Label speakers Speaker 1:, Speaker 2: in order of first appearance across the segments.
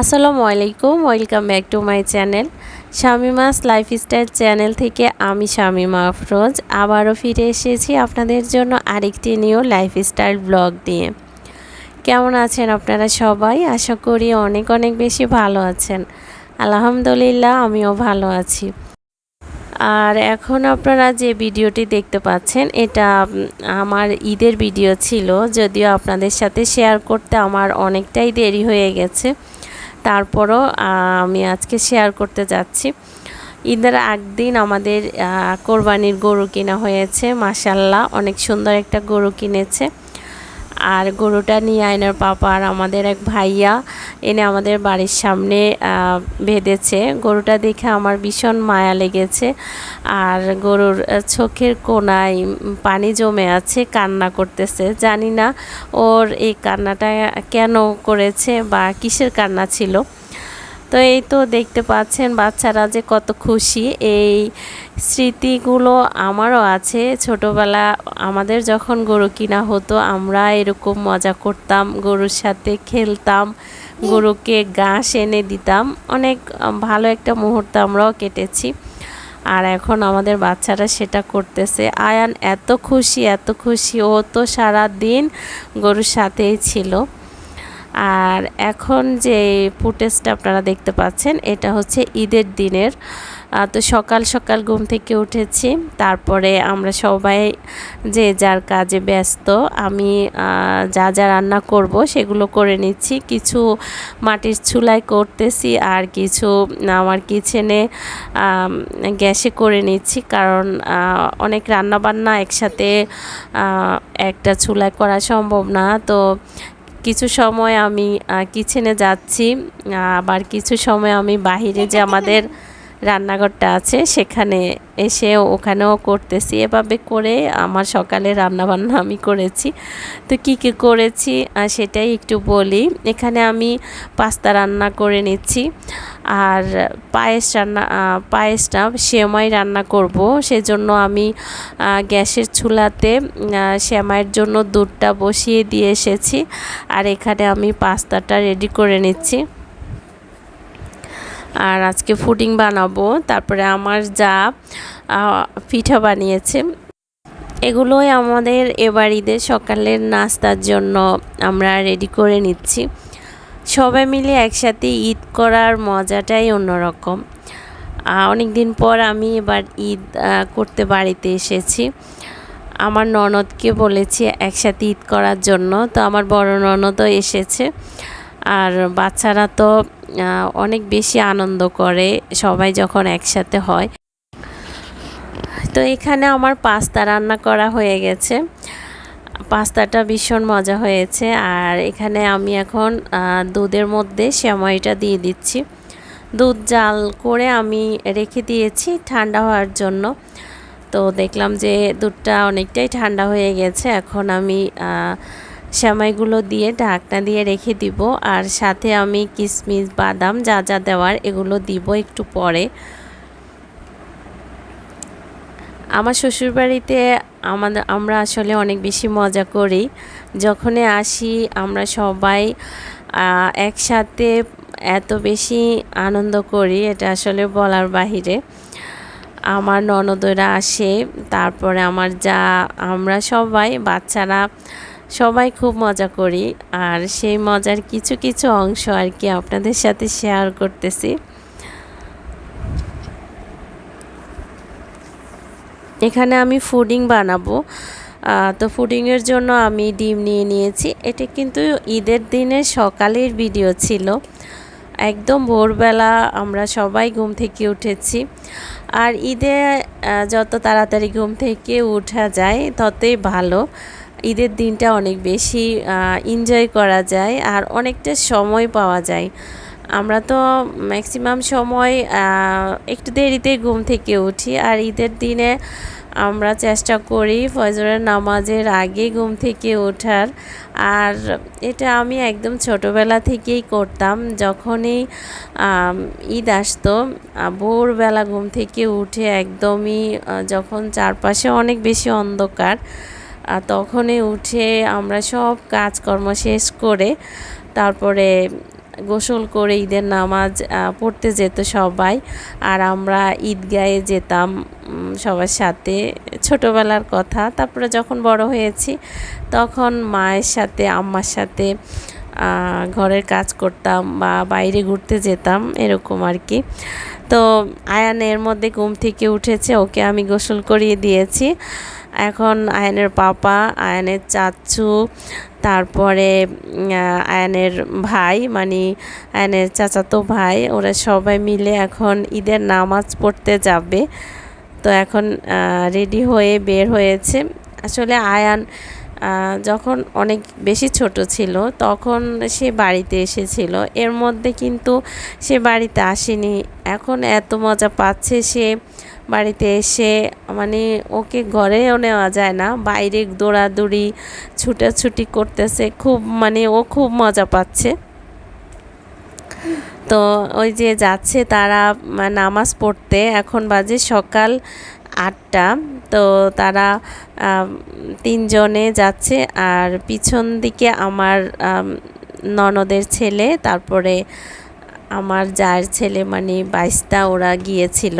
Speaker 1: আসসালামু আলাইকুম, welcome back to my channel Shamima's lifestyle channel থেকে আমি শামিমা আফরোজ। আবারও ফিরে এসেছি আপনাদের জন্য আরেকটি নিউ লাইফস্টাইল ব্লগ নিয়ে। কেমন আছেন আপনারা সবাই? আশা করি অনেক অনেক বেশি ভালো আছেন। আলহামদুলিল্লাহ, আমিও ভালো আছি। আর এখন আপনারা যে ভিডিওটি দেখতে পাচ্ছেন, এটা আমার ঈদের ভিডিও ছিল, যদিও আপনাদের সাথে শেয়ার করতে আমার অনেকটাই দেরি হয়ে গেছে। তারপরও আমি আজকে শেয়ার করতে যাচ্ছি। ঈদের একদিন আমাদের কোরবানির গরু কেনা হয়েছে মাসাল্লাহ অনেক সুন্দর একটা গরু কিনেছে। আর গরুটা নিয়ে আয়নার পাপা আর আমাদের এক ভাইয়া এনে আমাদের বাড়ির সামনে বেঁধেছে। গরুটা দেখে আমার ভীষণ মায়া লেগেছে। আর গরুর চোখের কোনায় পানি জমে আছে, কান্না করতেছে। জানি না ওর এই কান্নাটা কেন করেছে বা কিসের কান্না ছিল। তো এই তো দেখতে পাচ্ছেন বাচ্চারা যে কত খুশি। এই স্মৃতিগুলো আমারও আছে। ছোটবেলা আমাদের যখন গরু কিনা হতো, আমরা এরকম মজা করতাম, গরুর সাথে খেলতাম, গরুকে ঘাস এনে দিতাম। অনেক ভালো একটা মুহূর্ত আমরাও কেটেছি। আর এখন আমাদের বাচ্চারা সেটা করতেছে। আয়ান এত খুশি এত খুশি। ও তো সারা দিন গরুর সাথেই ছিল। আর এখন যে ফুটেজটা আপনারা দেখতে পাচ্ছেন, এটা হচ্ছে ঈদের দিনের। তো সকাল সকাল ঘুম থেকে উঠেছি, তারপরে আমরা সবাই যে যার কাজে ব্যস্ত, আমি যা যা রান্না করব সেগুলো করে নিচ্ছি। কিছু মাটির চুলায় করতেছি আর কিছু আমার কিচেনে গ্যাসে করে নিচ্ছি। কারণ অনেক রান্নাবান্না একসাথে একটা চুলায় করা সম্ভব না। তো কিছু সময় আমি কিচেনে যাচ্ছি আবার কিছু সময় আমি বাহিরে যে আমাদের রান্নাঘরটা আছে, সেখানে এসে ওখানেও করতেছি। এভাবে করে আমার সকালে রান্নাবান্না আমি করেছি। তো কি কি করেছি সেটাই একটু বলি। এখানে আমি পাস্তা রান্না করে নিচ্ছি। আর পায়েস রান্না পায়েসটা সেমাই রান্না করব। সেজন্য আমি গ্যাসের চুলাতে সেমাইয়ের জন্য দুধটা বসিয়ে দিয়ে এসেছি। আর এখানে আমি পাস্তাটা রেডি করে নিচ্ছি। আর আজকে ফুডিং বানাবো। তারপরে আমার যা পিঠা বানিয়েছে। এগুলোই আমাদের এবার ঈদের সকালের নাস্তার জন্য আমরা রেডি করে নিচ্ছি। সবাই মিলে একসাথে ঈদ করার মজাটাই অন্যরকম। অনেক দিন পর আমি এবার ঈদ করতে বাড়িতে এসেছি। আমার ননদকে বলেছি একসাথে ঈদ করার জন্য। তো আমার বড় ননদও এসেছে। আর বাচ্চারা তো অনেক বেশি আনন্দ করে, সবাই যখন একসাথে হয়। তো এখানে আমার পাস্তা রান্না করা হয়ে গেছে। পাস্তাটা ভীষণ মজা হয়েছে। আর এখানে আমি এখন দুধের মধ্যে সেমাইটা দিয়ে দিচ্ছি। দুধ জাল করে আমি রেখে দিয়েছি ঠান্ডা হওয়ার জন্য। তো দেখলাম যে দুধটা অনেকটাই ঠান্ডা হয়ে গেছে। এখন আমি সেমাইগুলো দিয়ে ঢাকনা দিয়ে রেখে দিব আর সাথে আমি কিশমিশ বাদাম যা যা দেওয়ার এগুলো দিব একটু পরে। আমার শ্বশুরবাড়িতে আমাদের আমরা আসলে অনেক বেশি মজা করি। যখনই আসি আমরা সবাই একসাথে এত বেশি আনন্দ করি, এটা আসলে বলার বাহিরে। আমার ননদরা আসে, তারপরে আমার যা, আমরা সবাই বাচ্চারা সবাই খুব মজা করি আর সেই মজার কিছু কিছু অংশ আর কি আপনাদের সাথে শেয়ার করতেছি। এখানে আমি ফুডিং বানাবো। তো ফুডিংয়ের জন্য আমি ডিম নিয়ে নিয়েছি। এটা কিন্তু ঈদের দিনে সকালের ভিডিও ছিল। একদম ভোরবেলা আমরা সবাই ঘুম থেকে উঠেছি। আর ঈদে যত তাড়াতাড়ি ঘুম থেকে উঠা যায় ততই ভালো। ঈদের দিনটা অনেক বেশি এনজয় করা যায় আর অনেকটা সময় পাওয়া যায়। আমরা তো ম্যাক্সিমাম সময় একটু দেরিতে ঘুম থেকে উঠি আর ঈদের দিনে আমরা চেষ্টা করি ফজরের নামাজের আগে ঘুম থেকে ওঠার। আর এটা আমি একদম ছোটোবেলা থেকেই করতাম। যখনই ঈদ আসতো ভোরবেলা ঘুম থেকে উঠে একদমই যখন চারপাশে অনেক বেশি অন্ধকার তখনই উঠে আমরা সব কাজকর্ম শেষ করে তারপরে গোসল করে ঈদের নামাজ পড়তে যেত সবাই। আর আমরা ঈদগাহে যেতাম সবার সাথে। ছোটোবেলার কথা। তারপরে যখন বড় হয়েছি, তখন মায়ের সাথে, আম্মার সাথে ঘরের কাজ করতাম বা বাইরে ঘুরতে যেতাম, এরকম আর কি। তো আয়ান এর মধ্যে ঘুম থেকে উঠেছে, ওকে আমি গোসল করিয়ে দিয়েছি। এখন আয়নের পাপা, আয়নের চাচু, তারপরে আয়নের ভাই মানে আয়নের চাচাতো ভাই, ওরা সবাই মিলে এখন ঈদের নামাজ পড়তে যাবে। তো এখন রেডি হয়ে বের হয়েছে। আসলে আয়ান যখন অনেক বেশি ছোট ছিল, তখন সে বাড়িতে এসেছিল। এর মধ্যে কিন্তু সে বাড়িতে আসেনি। এখন এত মজা পাচ্ছে সে বাড়িতে এসে। মানে ওকে ঘরেও নেওয়া যায় না। বাইরে দৌড়াদৌড়ি, ছুটাছুটি করতেছে। খুব মানে ও খুব মজা পাচ্ছে। তো ওই যে যাচ্ছে তারা নামাজ পড়তে। এখন বাজে সকাল আটটা। তো তারা তিনজনে যাচ্ছে। আর পিছন দিকে আমার ননদের ছেলে, তারপরে আমার যার ছেলে মানে বাইশটা, ওরা গিয়েছিল।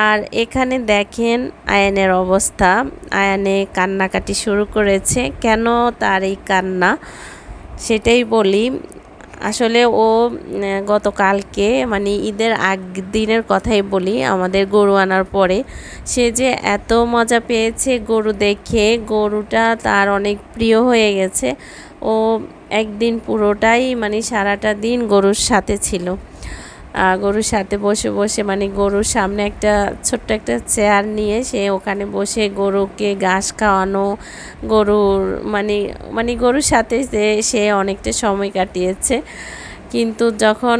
Speaker 1: আর এখানে দেখেন আয়ানের অবস্থা। আয়ানে কান্নাকাটি শুরু করেছে। কেন তার এই কান্না? সেটাই বলি। আসলে ও গতকালকে মানে ঈদের আগ দিনের কথাই বলি, আমাদের গরু আনার পরে। সে যে এত মজা পেয়েছে গরু দেখে, গরুটা তার অনেক প্রিয় হয়ে গেছে। ও একদিন পুরোটাই মানে সারাটা দিন গরুর সাথে ছিল। গরুর সাথে বসে বসে মানে গরুর সামনে একটা ছোট্ট একটা চেয়ার নিয়ে সে ওখানে বসে গরুকে ঘাস খাওয়ানো, গরুর মানে মানে গরুর সাথে সে অনেকটা সময় কাটিয়েছে। কিন্তু যখন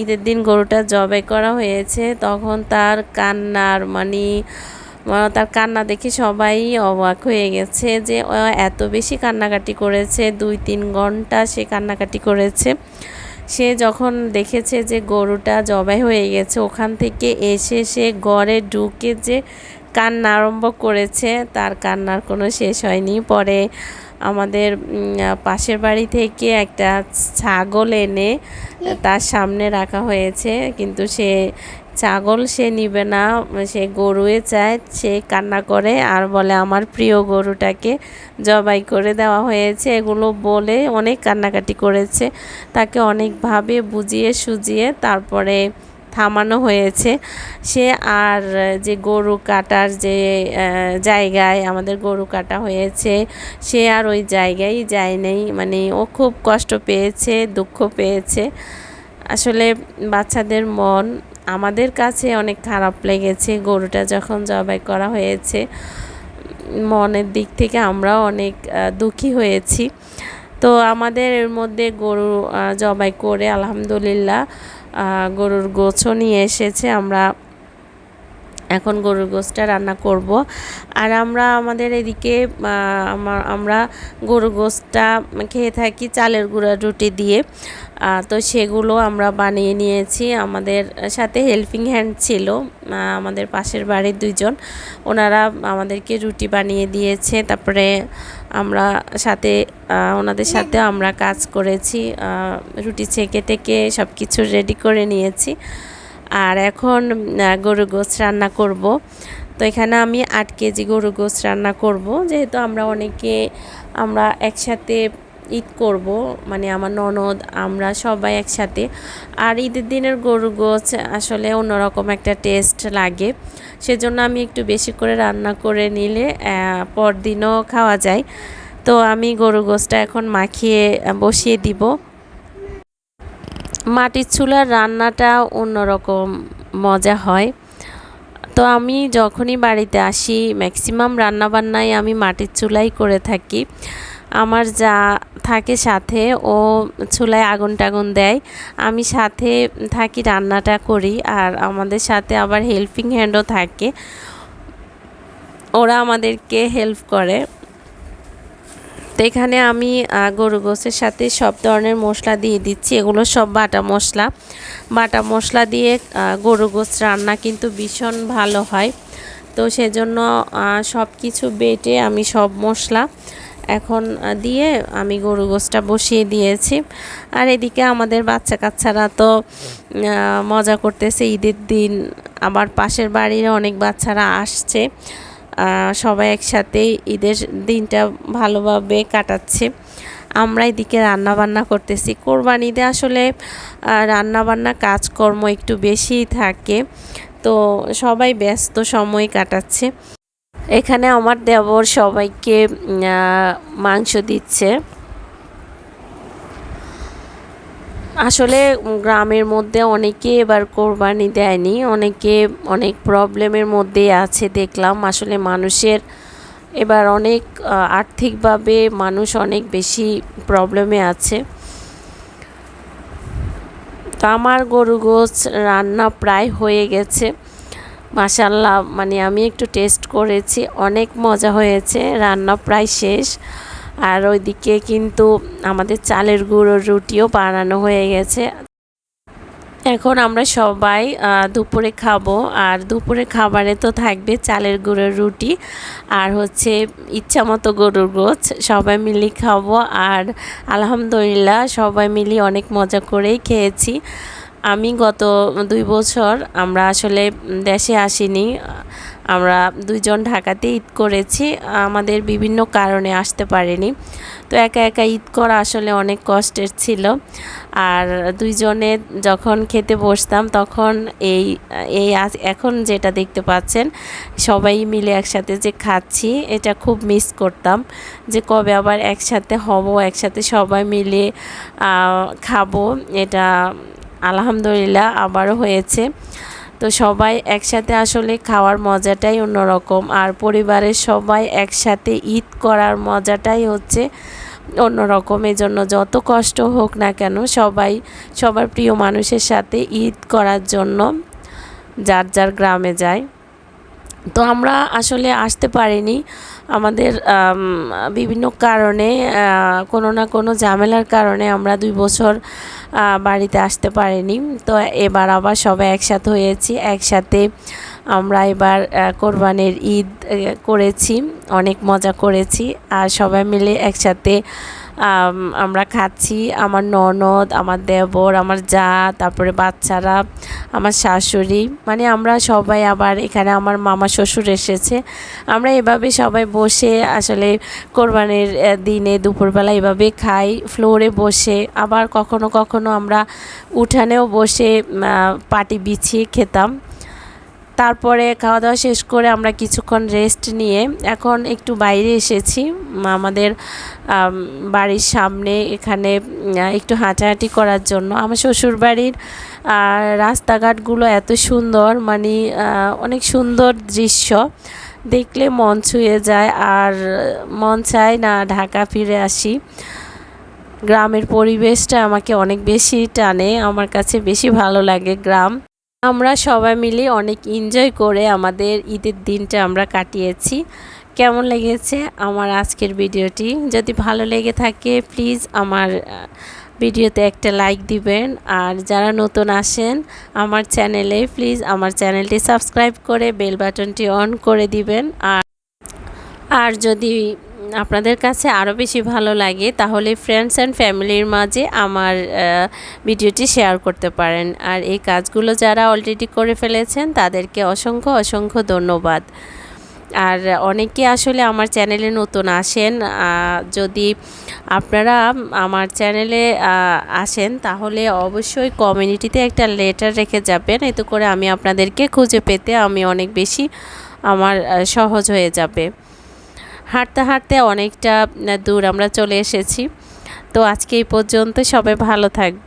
Speaker 1: ঈদের দিন গরুটা জবাই করা হয়েছে, তখন তার কান্নার মানে তার কান্না দেখে সবাই অবাক হয়ে গেছে যে এত বেশি কান্নাকাটি করেছে, দুই তিন ঘণ্টা সে কান্নাকাটি করেছে। সে যখন দেখেছে যে গরুটা জবাই হয়ে গেছে ওখান থেকে এসে সে ঘরে ঢুকে যে কান্না আরম্ভ করেছে তার কান্নার কোনো শেষ হয়নি। পরে আমাদের পাশের বাড়ি থেকে একটা ছাগল এনে তার সামনে রাখা হয়েছে কিন্তু সে ছাগল সে নিবে না, সে গরুয়ে চায়, সে কান্না করে আর বলে, আমার প্রিয় গরুটাকে জবাই করে দেওয়া হয়েছে। এগুলো বলে অনেক কান্নাকাটি করেছে। তাকে অনেকভাবে বুঝিয়ে সুজিয়ে তারপরে থামানো হয়েছে। সে আর যে গরু কাটার যে জায়গায় আমাদের গরু কাটা হয়েছে, সে আর ওই জায়গায় যায় নাই। মানে ও খুব কষ্ট পেয়েছে, দুঃখ পেয়েছে। আসলে বাচ্চাদের মন আমাদের কাছে অনেক খারাপ লেগেছে। গরুটা যখন জবাই করা হয়েছে, মনের দিক থেকে আমরাও অনেক দুঃখী হয়েছি। তো আমাদের এর মধ্যে গরু জবাই করে আলহামদুলিল্লাহ গরুর গোছও নিয়ে এসেছে। আমরা এখন গরুর গোছটা রান্না করব। আর আমরা আমাদের এদিকে আমরা গরুর গোছটা খেয়ে থাকি চালের গুঁড়া রুটি দিয়ে। তো সেগুলো আমরা বানিয়ে নিয়েছি। আমাদের সাথে হেল্পিং হ্যান্ড ছিল আমাদের পাশের বাড়ির দুইজন। ওনারা আমাদেরকে রুটি বানিয়ে দিয়েছে। তারপরে আমরা সাথে ওনাদের সাথে আমরা কাজ করেছি। রুটি ছেঁকে টেকে সব কিছু রেডি করে নিয়েছি। আর এখন গরু গোছ রান্না করব। তো এখানে আমি আট কেজি গরু গোছ রান্না করব। যেহেতু আমরা অনেকে, আমরা একসাথে ঈদ করব মানে আমার ননদ, আমরা সবাই একসাথে। আর ঈদের দিনের গরু গোছ আসলে অন্যরকম একটা টেস্ট লাগে। সেজন্য আমি একটু বেশি করে রান্না করে নিলে পরদিনও খাওয়া যায়। তো আমি গরু গোছটা এখন মাখিয়ে বসিয়ে দিব। মাটির চুলার রান্নাটা অন্যরকম মজা হয়। তো আমি যখনই বাড়িতে আসি ম্যাক্সিমাম রান্নাবান্নাই আমি মাটির চুলাই করে থাকি। আমার যা থাকে সাথে, ও চুলায় আগুন টাগুন দেয়। আমি সাথে থাকি, রান্নাটা করি আর আমাদের সাথে আবার হেল্পিং হ্যান্ডও থাকে। ওরা আমাদেরকে হেল্প করে। তো এখানে আমি গরু গোসের সাথে সব ধরনের মশলা দিয়ে দিচ্ছি। এগুলো সব বাটা মশলা। বাটা মশলা দিয়ে গরু গোস রান্না কিন্তু ভীষণ ভালো হয়। তো সেজন্য সব কিছু বেটে আমি সব মশলা এখন দিয়ে আমি গরু গোসটা বসিয়ে দিয়েছি। আর এদিকে আমাদের বাচ্চা কাচ্চারা তো মজা করতেছে ঈদের দিন। আবার পাশের বাড়ির অনেক বাচ্চারা আসছে। সবাই একসাথে ঈদের দিনটা ভালোভাবে কাটাচ্ছে। আমরা এদিকে রান্নাবান্না করতেছি। কোরবানিতে আসলে রান্নাবান্না কাজকর্ম একটু বেশিই থাকে। তো সবাই ব্যস্ত সময় কাটাচ্ছে। এখানে আমার দেবর সবাইকে মাংস দিচ্ছে। আসলে গ্রামের মধ্যে অনেকে এবার কোরবানি দেয়নি, অনেকে অনেক প্রবলেমের মধ্যে আছে দেখলাম। আসলে মানুষের এবার অনেক আর্থিকভাবে মানুষ অনেক বেশি প্রবলেমে আছে। তো আমার গরু গোছ রান্না প্রায় হয়ে গেছে। মাসাল্লাহ মানে আমি একটু টেস্ট করেছি, অনেক মজা হয়েছে, রান্না প্রায় শেষ। আর ওইদিকে কিন্তু আমাদের চালের গুঁড়োর রুটিও বানানো হয়ে গেছে। এখন আমরা সবাই দুপুরে খাব। আর দুপুরে খাবারে তো থাকবে চালের গুঁড়োর রুটি আর হচ্ছে ইচ্ছা মতো গরুর গোছ। সবাই মিলে খাব। আর আলহামদুলিল্লাহ সবাই মিলে অনেক মজা করেই খেয়েছি। আমি গত দুই বছর আমরা আসলে দেশে আসিনি। আমরা দুইজন ঢাকাতে ঈদ করেছি, আমাদের বিভিন্ন কারণে আসতে পারিনি। তো একা একা ঈদ করা আসলে অনেক কষ্টের ছিল। আর দুইজনে যখন খেতে বসতাম তখন এই এই এখন যেটা দেখতে পাচ্ছেন, সবাই মিলে একসাথে যে খাচ্ছি, এটা খুব মিস করতাম যে কবে আবার একসাথে হব, একসাথে সবাই মিলে খাব, এটা আলহামদুলিল্লাহ, আবারও হয়েছে। তো সবাই একসাথে আসলে খাওয়ার মজাটাই অন্যরকম, আর পরিবারের সবাই একসাথে ঈদ করার মজাটাই হচ্ছে অন্যরকম। এই জন্য যত কষ্ট হোক না কেন, সবাই, সবার প্রিয় মানুষের সাথে ঈদ করার জন্য যার যার গ্রামে যায়। তো আমরা আসলে আসতে পারিনি। আমাদের বিভিন্ন কারণে কোনো না কোনো ঝামেলার কারণে আমরা দুই বছর বাড়িতে আসতে পারিনি। তো এবার আবার সবাই একসাথে হয়েছি। একসাথে আমরা এবার কোরবানির ঈদ করেছি। অনেক মজা করেছি। আর সবাই মিলে একসাথে আমরা খাচ্ছি, আমার ননদ, আমার দেবর, আমার যা, তারপরে বাচ্চারা, আমার শাশুড়ি। মানে আমরা সবাই আবার এখানে আমার মামা শ্বশুর এসেছে। আমরা এভাবে সবাই বসে আসলে কোরবানির দিনে দুপুরবেলা এভাবে খাই, ফ্লোরে বসে। আবার কখনো কখনো আমরা উঠানেও বসে পাটি বিছিয়ে খেতাম। তারপরে খাওয়া দাওয়া শেষ করে আমরা কিছুক্ষণ রেস্ট নিয়ে এখন একটু বাইরে এসেছি। আমাদের বাড়ির সামনে এখানে একটু হাঁটাহাঁটি করার জন্য। আমার শ্বশুর বাড়ির রাস্তাঘাটগুলো এত সুন্দর মানে অনেক সুন্দর দৃশ্য। দেখলে মন ছুঁয়ে যায় আর মন চায় না ঢাকা ফিরে আসি। গ্রামের পরিবেশটা আমাকে অনেক বেশি টানে, আমার কাছে বেশি ভালো লাগে গ্রাম। আমরা সবাই মিলে অনেক এনজয় করে আমাদের ঈদের দিনটা আমরা কাটিয়েছি। কেমন লেগেছে আমার আজকের ভিডিওটি? যদি ভালো লেগে থাকে প্লিজ আমার ভিডিওতে একটা লাইক দিবেন। আর যারা নতুন আসেন আমার চ্যানেলে প্লিজ আমার চ্যানেলটি সাবস্ক্রাইব করে বেল বাটনটি অন করে দিবেন। আর আর যদি আপনাদের কাছে আরও বেশি ভালো লাগে, তাহলে ফ্রেন্ডস অ্যান্ড ফ্যামিলির মাঝে আমার ভিডিওটি শেয়ার করতে পারেন। আর এই কাজগুলো যারা অলরেডি করে ফেলেছেন, তাদেরকে অসংখ্য অসংখ্য ধন্যবাদ। আর অনেকে আসলে আমার চ্যানেলে নতুন আসেন যদি আপনারা আমার চ্যানেলে আসেন, তাহলে অবশ্যই কমিউনিটিতে একটা লেটার রেখে যাবেন। এতে করে আমি আপনাদেরকে খুঁজে পেতে আমি অনেক বেশি আমার সহজ হয়ে যাবে। হাঁটতে হাঁটতে অনেকটা দূর আমরা চলে এসেছি। তো আজকে এই পর্যন্ত সবাই ভালো থাকবে